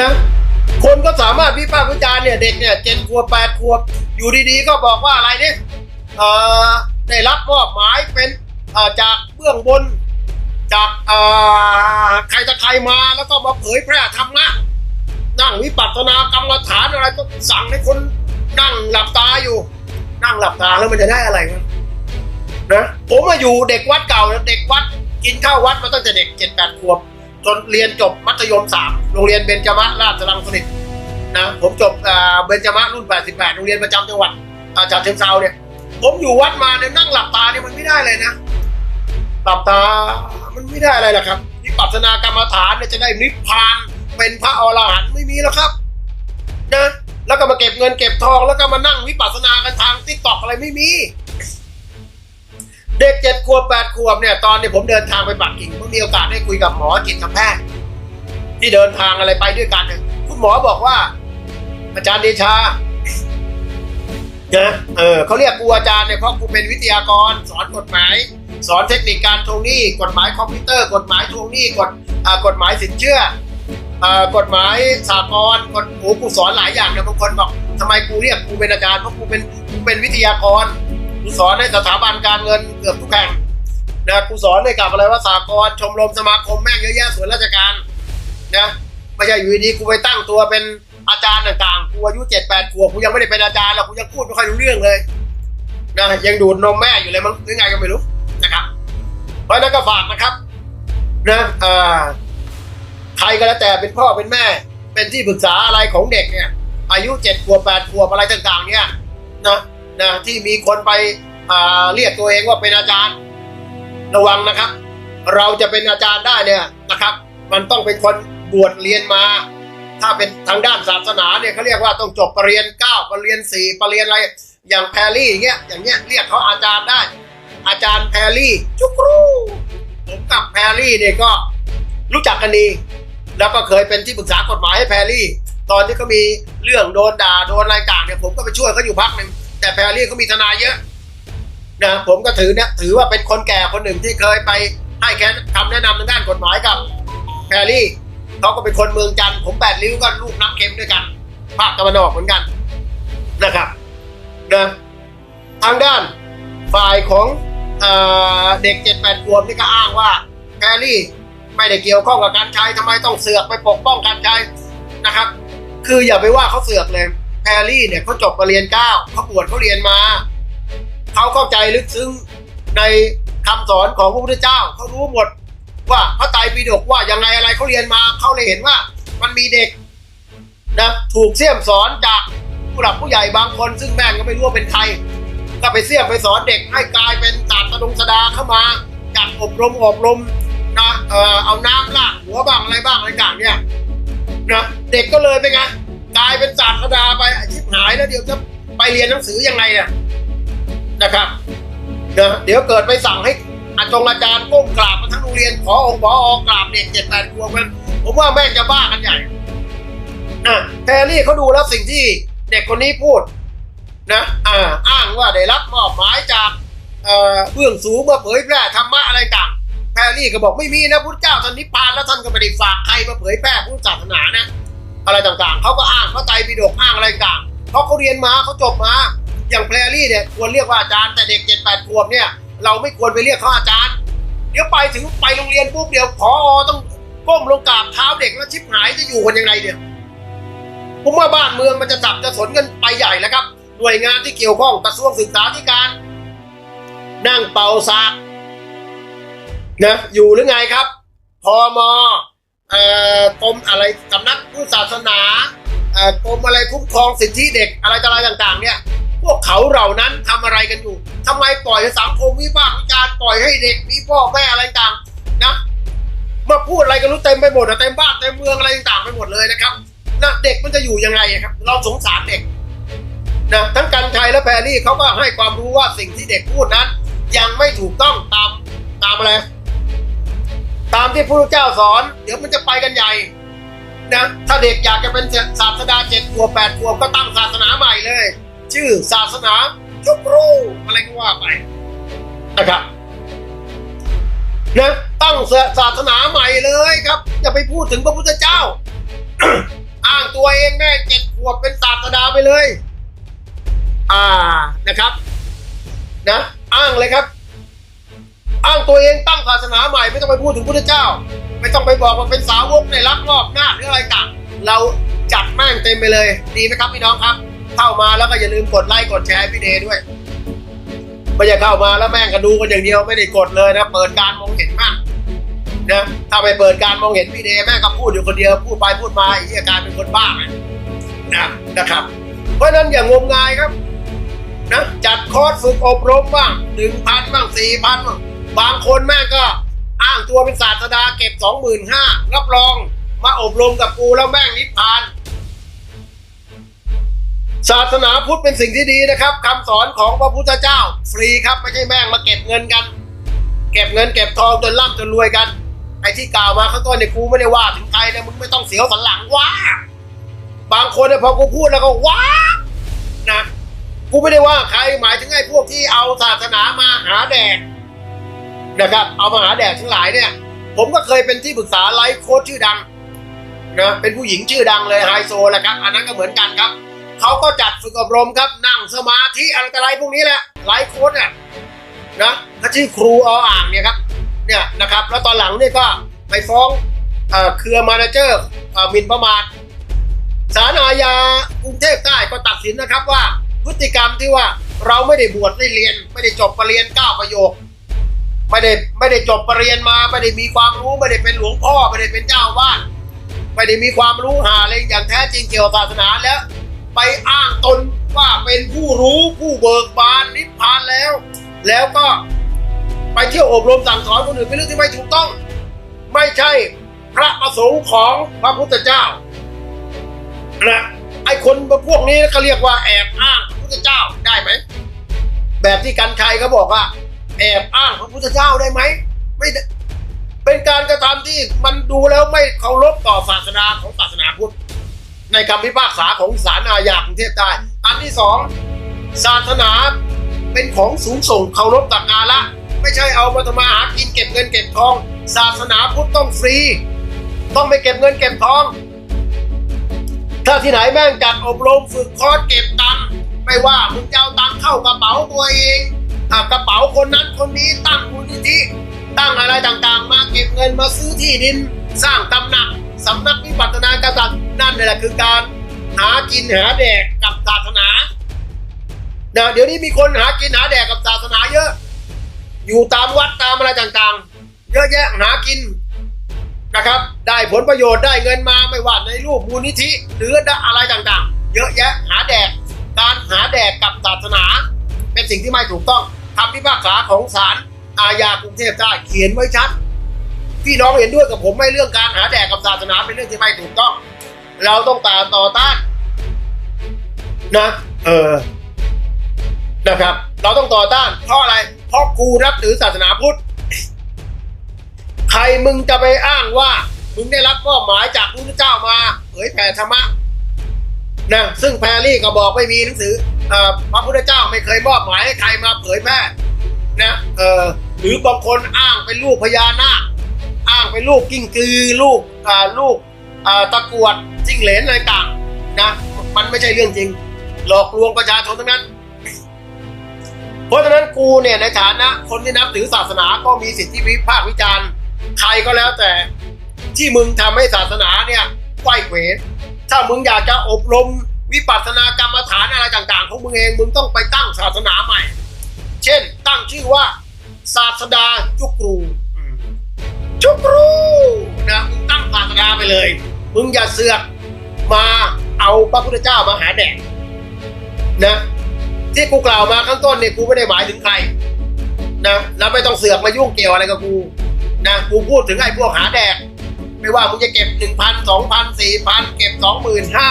นะ คนก็สามารถวิพากษ์วิจารณ์เนี่ยเด็กเนี่ยเจ็ดขวบแปดขวบอยู่ดีๆ ก็บอกว่าอะไรเนี่ยได้รับมอบหมายเป็นจากเบื้องบนจากใครจะใครมาแล้วก็มาเผยแพร่ธรรมะนั่งวิปัสสนากรรมฐานอะไรก็สั่งให้คนนั่งหลับตาอยู่ นั่งหลับตาแล้วมันจะได้อะไรนะผมมาอยู่เด็กวัดเก่าเด็กวัดกินข้าววัดมาตั้งแต่เด็กเจ็ดแปดขวบ จนเรียนจบมัธยมสามโรงเรียนเบญจมะราชลังสนิทนะผมจบเบญจมะรุ่น 88 โรงเรียนประจำจังหวัดจากเชิงเซาเนี่ย ผมอยู่วัดมาเนี่ยนั่งหลับตาเนี่ยมันไม่ได้เลยนะ หลับตามันไม่ได้อะไรหรอกครับวิปัสสนากรรมฐานเนี่ยจะได้นิพพานเป็นพระอรหันต์ไม่มีแล้วครับนะแล้วก็มาเก็บเงินเก็บทองแล้วก็มานั่งวิปัสสนากันทางติ๊กตอกอะไรไม่มี เด็กเจ็ดขวบแปดขวบเนี่ยตอนนี้ผมเดินทางไปปักกิ่งผมมีโอกาสได้คุยกับหมอจิตแพทย์ที่เดินทางอะไรไปด้วยกันเนี่ยคุณหมอบอกว่า อาจารย์เดชานะเออเขาเรียกกูอาจารย์เนี่ยเพราะกูเป็นวิทยากร สอนกฎหมาย สอนเทคนิคการทวงหนี้ กฎหมายคอมพิวเตอร์ กฎหมายทวงหนี้กฎกฎหมายสินเชื่ออกฎหมายสากลกฎโอ้กูสอนหลายอย่างเนี่ยบางคนบอกทำไมกูเรียกกูเป็นอาจารย์เพราะกูเป็นกูเป็นวิทยากร กูสอนในสถาบันการเงินเกือบทุกแห่งนะกูสอนในกับอะไรว่าสากลชมรมสมาคมแม่งเยอะแยะส่วนราชการนะไม่ใช่อยู่ดีกูไปตั้งตัวเป็นอาจารย์ต่างๆกูอายุเจ็ดแปดขวบกูยังไม่ได้เป็นอาจารย์หรอกกูยังพูดไม่ค่อยรู้เรื่องเลยนะยังดูดนมแม่อยู่เลยมั้งหรือไงก็ไม่รู้นะครับ เพราะนั้นก็ฝากนะครับนะเอ่อใครก็แล้วแต่เป็นพ่อเป็นแม่ เป็นที่ปรึกษาอะไรของเด็กเนี่ย อายุเจ็ดขวบแปดขวบอะไรต่างๆ เนี่ยนะ นะที่มีคนไปเรียกตัวเองว่าเป็นอาจารย์ระวังนะครับ เราจะเป็นอาจารย์ได้เนี่ยนะครับ มันต้องเป็นคนบวชเรียนมา ถ้าเป็นทางด้านศาสนาเนี่ยเขาเรียกว่าต้องจบปรริญญาเก้าปรริญญาสี่ปรริญญาอะไรอย่างแพรรี่อย่างเงี้ยอย่างเงี้ยเรียกเขาอาจารย์ได้ อาจารย์แพรรี่จุกรูผมกับแพรรี่เนี่ยก็รู้จักกันดีแล้วก็เคยเป็นที่ปรึกษากฎหมายให้แพรรี่ ตอนที่เขามีเรื่องโดนด่าโดนอะไรต่างเนี่ยผมก็ไปช่วยเขาอยู่พักหนึ่ง แต่แพรรี่เขามีทนายเยอะนะผมก็ถือเนี่ยถือว่าเป็นคนแก่คนหนึ่งที่เคยไปให้แค่คำแนะนำทางด้านกฎหมายกับแพรรี่เขาก็เป็นคนเมืองจันทร์ผมแปดริ้วก็ลูกน้ำเค็มด้วยกัน ภาคตะวันออกเหมือนกันนะครับนะทางด้านฝ่ายของเอเด็กเจ็ดแปดขวบนี่ก็อ้างว่าแพรรี่ไม่ได้เกี่ยวข้องกับการใช้ทำไมต้องเสือกไปปกป้องการใช้นะครับ คืออย่าไปว่าเขาเสือกเลย พรรี่เนี่ยเขาจบปรริญญาเก้าเขาบวชเขาเรียนมา เขาเข้าใจลึกซึ้งในคำสอนของพระพุทธเจ้าเขารู้หมดว่าพระไตรปิฎกว่ายังไงอะไรเขาเรียนมาเขาเลยเห็นว่ามันมีเด็กนะถูกเสี่ยมสอนจากผู้หลักผู้ใหญ่บางคน ซึ่งแม่งก็ไม่รู้ว่าเป็นใคร ก็ไปเสี่ยมไปสอนเด็กให้กลายเป็นศาตร์ดงสดาเข้ามาจัดอบรมอบรมนะเออเอาน้ำลาดหัวบ้างอะไรบ้างอะไรต่างเนี่ยนะเด็กก็เลยเป็นไง กลายเป็นศาสตร์ดาไปชิบหายแล้วเดี๋ยวจะไปเรียนหนังสือยังไงเนี่ยนะครับเดี๋ยวเกิดไปสั่งให้อาจงอาจารย์ก้มกราบมาทั้งโรงเรียนขอองค์ขออกราบเด็กเจ็ดแปดขวบกันผมว่าแม่งจะบ้ากันใหญ่นะแพรรี่เขาดูแล้วสิ่งที่เด็กคนนี้พูดนะอ่าอ้างว่าได้รับมอบหมายจากเอ่อเบื้องสูงมาเผยแพร่ธรรมะอะไรต่างแพรรี่ก็บอกไม่มีนะพุทธเจ้าท่านนิพพานแล้วท่านก็ไม่ได้ฝากใครมาเผยแพร่พุทธศาสนานะ อะไรต่างๆ เขาก็อ้างพระไตรปิฎกอ้างอะไรต่างเพราะเขาเรียนมาเขาจบมา อย่างแพรรี่เนี่ยควรเรียกว่าอาจารย์แต่เด็กเจ็ดแปดขวบเนี่ยเราไม่ควรไปเรียกเขาอาจารย์ เดี๋ยวไปถึงไปโรงเรียนปุ๊บเดี๋ยวพอต้องก้มลงกราบเท้าเด็กแล้วชิบหายจะอยู่กันยังไงเนี่ยผมว่าบ้านเมืองมันจะสับจะสนกันไปใหญ่แล้วครับ หน่วยงานที่เกี่ยวข้องกระทรวงศึกษาธิการ นั่งเป่าสากนะอยู่หรือไงครับพอมเอ่อกรมอะไร ศาสนาเอ่อกรมอะไรคุ้มครองสิทธิเด็กอะไรต่ออะไรต่างๆ เนี่ย พวกเขาเหล่านั้นทำอะไรกันอยู่ทำไมปล่อยให้สังคมวิพากษ์วิจารณ์ปล่อยให้เด็กมีพ่อแม่อะไรต่างนะ มาพูดอะไรกันรู้เต็มไปหมดอะเต็มบ้านเต็มเมืองอะไรต่างๆไปหมดเลยนะครับนะเด็กมันจะอยู่ยังไงอะครับ เราสงสารเด็กนะทั้งกันชัยและแพรรี่เขาก็ให้ความรู้ว่าสิ่งที่เด็กพูดนั้น ยังไม่ถูกต้องตามตามอะไรตามที่พระพุทธเจ้าสอน เดี๋ยวมันจะไปกันใหญ่ นะถ้าเด็กอยากจะเป็นศาสดาเจ็ดขวบแปดขวบก็ตั้งศาสนาใหม่เลย ชื่อศาสนายุกรูอะไรก็ว่าไปนะครับนะตั้งศาสนาใหม่เลยครับ อย่าไปพูดถึงพระพุทธเจ้า อ้างตัวเองแม่เจ็ดขวบเป็นศาสดาไปเลย อ่านะครับ นะ อ้างเลยครับ อ้างตัวเองตั้งศาสนาใหม่ไม่ต้องไปพูดถึงพุทธเจ้า ไม่ต้องไปบอกว่าเป็นสาวกในรักรอบหน้าหรืออะไรต่างเราจัดแม่งเต็มไปเลยดีไหมครับพี่น้องครับ เข้ามาแล้วก็อย่าลืมกดไลค์กดแชร์พี่เดย์ด้วยไม่ใช่เข้ามาแล้วแม่งก็ดูกันอย่างเดียวไม่ได้กดเลยนะเปิดการมองเห็นมากนะถ้าไปเปิดการมองเห็นพี่เดย์แม่งก็พูดอยู่คนเดียวพูดไปพูดมาไอ้เหี้ยการเป็นคนบ้าไปนะนะครับ เพราะนั้นอย่างมงายครับนะจัดคอร์สฝึกอบรมบ้างหนึ่งพันบ้างสี่พันบ้าง บางคนแม่งก็อ้างตัวเป็นศาสดาเก็บสองหมื่นห้ารับรองมาอบรมกับกูแล้วแม่งนิพพาน ศาสนาพุทธเป็นสิ่งที่ดีนะครับคำสอนของพระพุทธเจ้า ฟรีครับไม่ใช่แม่งมาเก็บเงินกัน เก็บเงินเก็บทองจนร่ำจนรวยกันไอ้ที่กล่าวมาข้างต้นเนี่ยกูไม่ได้ว่าถึงใครนะมึงไม่ต้องเสียวสันหลังว่าบางคนเนี่ยพอกูพูดแล้วก็ว้านะกูไม่ได้ว่าใครหมายถึงไอ้พวกที่เอาศาสนามาหาแดก นะครับ เอามาหาแดกทั้งหลายเนี่ย ผมก็เคยเป็นที่ปรึกษาไลฟ์โค้ชชื่อดังนะเป็นผู้หญิงชื่อดังเลยไฮโซแหละครับ อันนั้นก็เหมือนกันครับเขาก็จัดฝึกอบรมครับนั่งสมาธิอะไรต่ออะไรพวกนี้แหละไลฟ์โค้ชเนี่ยนะถ้าชื่อครูออ่างเนี่ยครับเนี่ยนะครับ แล้วตอนหลังเนี่ยก็ไปฟ้องเอ่อครือมานาเจอร์มินประมาทศาลอาญากรุงเทพใต้ก็ตัดสินนะครับว่าพฤติกรรมที่ว่าเราไม่ได้บวชได้เรียน ไม่ได้จบปรริญญาเก้าประโยค ไม่ได้ไม่ได้จบปรริญญามาไม่ได้มีความรู้ไม่ได้เป็นหลวงพ่อไม่ได้เป็นเจ้าวาดไม่ได้มีความรู้หาอะไรอย่างแท้จริงเกี่ยวกับศาสนาแล้ว ไปอ้างตนว่าเป็นผู้รู้ผู้เบิกบานนิพพานแล้ว แล้วก็ไปเที่ยวอบรมสั่งสอนคนอื่นเป็นเรื่องที่ไม่ถูกต้อง ไม่ใช่พระประสงค์ของพระพุทธเจ้านะไอ้คนพวกนี้ก็เรียกว่าแอบอ้างพระพุทธเจ้าได้ไหมแบบที่กันชัยเขาบอกว่า แอบอ้างพระพุทธเจ้าได้ไหมไม่ได้เป็นการกระทำที่มันดูแล้วไม่เคารพต่อศาสนาของศาสนาพุทธ ในคำพิพากษาของศาลอาญากรุงเทพใต้อันที่สองศาสนาเป็นของสูงส่งเคารพตักอาละไม่ใช่เอามาทำมาหากินเก็บเงินเก็บทอง ศาสนาพุทธต้องฟรี ต้องไม่เก็บเงินเก็บทอง ถ้าที่ไหนแม่งจัดอบรมฝึกคอร์สเก็บตังค์ไม่ว่ามึงจะเอาตังค์เข้ากระเป๋าตัวเอง อะกระเป๋าคนนั้นคนนี้ตั้งมูลนิธิตั้งอะไรต่างๆ มาเก็บเงินมาซื้อที่ดิน สร้างตำหนักสำนักวิปัสสนากษัตริย์นั่นแหละคือการหากินหาแดกกับศาสนาเดี๋ยวนี้มีคนหากินหาแดกกับศาสนาเยอะ อยู่ตามวัดตามอะไรต่างๆ เยอะแยะหากินนะครับ ได้ผลประโยชน์ได้เงินมาไม่ว่าในรูปมูลนิธิหรืออะไรต่างๆ เยอะแยะหาแดกการหาแดกกับศาสนา เป็นสิ่งที่ไม่ถูกต้อง คำพิพากษาของศาลอาญากรุงเทพใต้เขียนไว้ชัด พี่น้องเห็นด้วยกับผมไม่เรื่องการหาแดกกับศาสนาเป็นเรื่องที่ไม่ถูกต้อง เราต้องตามต่อต้าน นะเออนะครับ เราต้องต่อต้าน เพราะอะไร เพราะกูนับถือศาสนาพุทธ ใครมึงจะไปอ้างว่า มึงได้รับมอบหมายจากพระพุทธเจ้ามาเผยแผ่ธรรมะนะซึ่งแพรรี่ก็บอกไม่มีหนังสือ พระพุทธเจ้าไม่เคยมอบหมายให้ใครมาเผยแพร่นะเออหรือบางคนอ้างเป็นลูกพญานาคอ้างเป็นลูกกิ้งกือลูกอ่าลูกอ่าตะกรวดจิ้งเหลนอะไรต่างนะมันไม่ใช่เรื่องจริง หลอกลวงประชาชนทั้งนั้น เพราะฉะนั้นกูเนี่ยในฐานะคนที่นับถือศาสนาก็มีสิทธิวิพากษ์วิจารณ์ใครก็แล้วแต่ที่มึงทำให้ศาสนาเนี่ยไขว้เขวถ้ามึงอยากจะอบรม วิปัสสนากรรมฐานอะไรต่างๆ ของมึงเองมึงต้องไปตั้งศาสนาใหม่ เช่น ตั้งชื่อว่า ศาสดาจุกรูจุกรูนะมึงตั้งศาสดาไปเลย มึงอย่าเสือกมาเอาพระพุทธเจ้ามาหาแดกนะ ที่กูกล่าวมาข้างต้นเนี่ยกูไม่ได้หมายถึงใครนะแล้วไม่ต้องเสือกมายุ่งเกี่ยวอะไรกับกูนะกูพูดถึงไอ้พวกหาแดก ไม่ว่ามึงจะเก็บหนึ่งพันสองพันสี่พันเก็บสองหมื่นห้า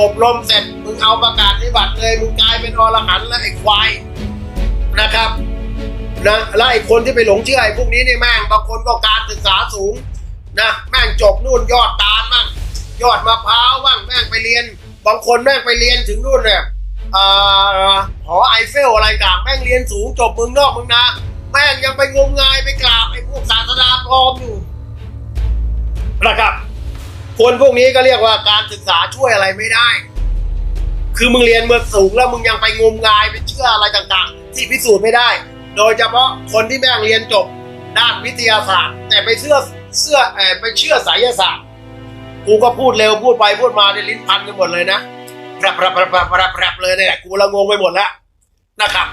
อบรมเสร็จมึงเอาประกาศนิบัติเลยมึงกลายเป็นอรหันต์แล้วไอ้ควายนะครับนะแล้วไอ้คนที่ไปหลงเชื่อไอ้พวกนี้นี่แม่งบางคนก็การศึกษาสูงนะแม่งจบนู่นยอดตาลมั่งยอดมะพร้าวบ้างแม่งไปเรียน บางคนแม่งไปเรียนถึงนู่นเนี่ยอ่าหอไอเฟลอะไรต่างแม่งเรียนสูงจบเมืองนอกเมืองนาแม่งยังไปงมงายไปกราบไอ้พวกศาสดาปลอมอยู่นะครับ คนพวกนี้ก็เรียกว่าการศึกษาช่วยอะไรไม่ได้ คือมึงเรียนเมืองสูงแล้วมึงยังไปงมงายไปเชื่ออะไรต่างๆ ที่พิสูจน์ไม่ได้ โดยเฉพาะคนที่แม่งเรียนจบด้านวิทยาศาสตร์ แต่ไปเชื่อเชื่อเออไปเชื่อไสยศาสตร์ กูก็พูดเร็วพูดไปพูดมาในลิ้นพันกันหมดเลยนะแปรบแปรบแปรบแปรบแปรบเลยเนี่ยกูละงงไปหมดแล้วนะครับ